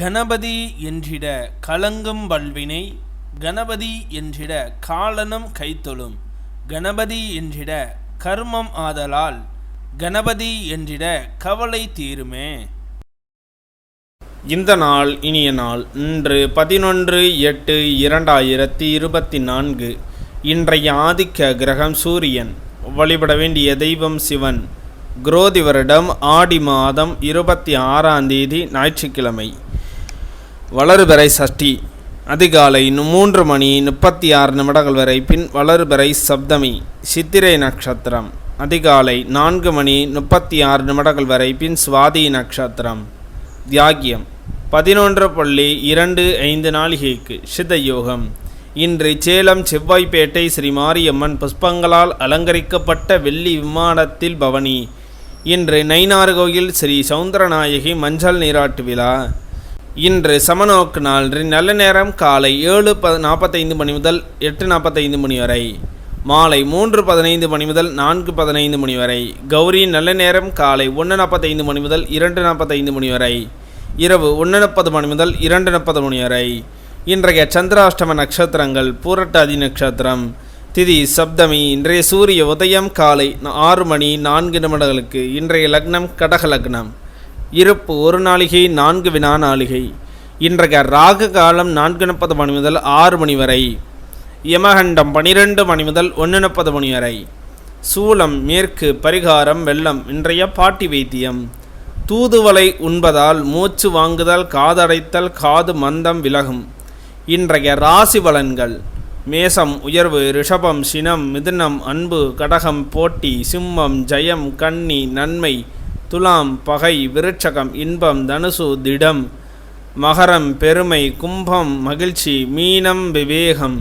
கணபதி என்றிட கலங்கும் வல்வினை கணபதி என்றிட காலனும் கைத்தொழும் கணபதி என்றிட கர்மம் ஆதலால் கணபதி என்றிட கவலை தீருமே. இந்த நாள் இனிய நாள் இன்று பதினொன்று எட்டு இரண்டாயிரத்தி இருபத்தி நான்கு. இன்றைய ஆதிக்க கிரகம் சூரியன் வழிபட வேண்டிய தெய்வம் சிவன். குரோதி வருடம் ஆடி மாதம் இருபத்தி ஆறாம் தேதி ஞாயிற்றுக்கிழமை. வளர்பிறை சஷ்டி. அதிகாலை மூன்று மணி முப்பத்தி ஆறு நிமிடங்கள் வரை பின் வளர்பிறை சப்தமி சித்திரை நட்சத்திரம். அதிகாலை நான்கு மணி முப்பத்தி ஆறு நிமிடங்கள் வரை பின் சுவாதி நட்சத்திரம். தியாகியம் பதினொன்று புள்ளி இரண்டு ஐந்து நாளிகைக்கு சித்த யோகம் இன்று சேலம் செவ்வாய்ப்பேட்டை ஸ்ரீ மாரியம்மன் புஷ்பங்களால் அலங்கரிக்கப்பட்ட வெள்ளி விமானத்தில் பவனி. இன்று நைனார்கோயில் ஸ்ரீ சௌந்தரநாயகி மஞ்சள் நீராட்டு விழா. இன்று சமநோக்கு நாள் நல்ல நேரம் காலை ஏழு ப நாற்பத்தைந்து மணி முதல் எட்டு நாற்பத்தைந்து மணி வரை. மாலை மூன்று பதினைந்து மணி முதல் நான்கு பதினைந்து மணி வரை. கௌரி நல்ல நேரம் காலை ஒன்று நாற்பத்தைந்து மணி முதல் இரண்டு நாற்பத்தைந்து மணி வரை. இரவு ஒன்று முப்பது மணி முதல் இரண்டு முப்பது மணி வரை. இன்றைய சந்திராஷ்டம நட்சத்திரங்கள் பூரட்டாதி நட்சத்திரம். திதி சப்தமி இன்றைய சூரிய உதயம் காலை ஆறு மணி நான்கு நிமிடங்களுக்கு. இன்றைய லக்னம் கடக லக்னம். இருப்பு ஒரு நாளிகை நான்கு வினா நாளிகை. இன்றைய ராகு காலம் நான்கு முப்பது மணி முதல் ஆறு மணி வரை. யமகண்டம் பனிரெண்டு மணி முதல் ஒன்று முப்பது மணி வரை. சூலம் மேற்கு பரிகாரம் வெள்ளம் இன்றைய பாட்டி வைத்தியம். தூதுவலை உண்பதால் மூச்சு வாங்குதல் காதடைத்தல் காது மந்தம் விலகும். இன்றைய ராசி பலன்கள். மேசம் உயர்வு ரிஷபம் சினம் மிதுனம் அன்பு கடகம் போட்டி சிம்மம் ஜெயம் கன்னி நன்மை துலாம் பகை விருட்சகம் இன்பம் தனுசு திடம் மகரம் பெருமை கும்பம் மகிழ்ச்சி மீனம் விவேகம்.